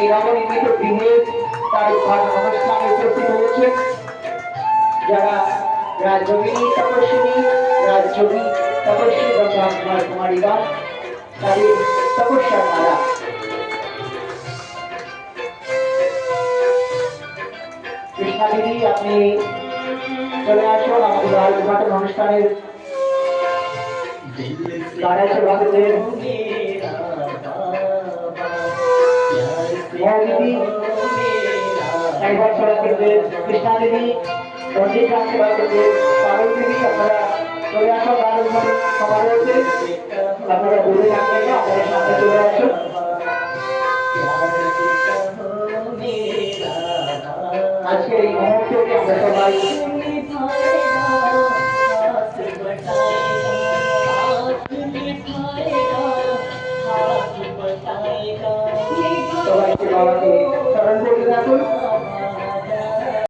এই নবনির্মিত গৃহে তার অনুষ্ঠানে উপস্থিত হয়েছে। যারা রাজযোগিনী তপস্বিনী রাজযোগী তপস্বী ব্রহ্মা কুমার কুমারীগণ তাদের তপস্যার দ্বারা কৃষ্ণা দিদি আপনি চলে আসুন আমাদের উদ্ঘাটন অনুষ্ঠানের। গানের সভাপতির দিদি একবার সভাপতির কৃষ্ণা দিদি রঞ্জিত রাম সভাপতির পারুল দিদি আপনারা চলে চলে আসুন। আজকে এই মুহূর্তে আমরা সবাই बाबा के चरण को ले जाते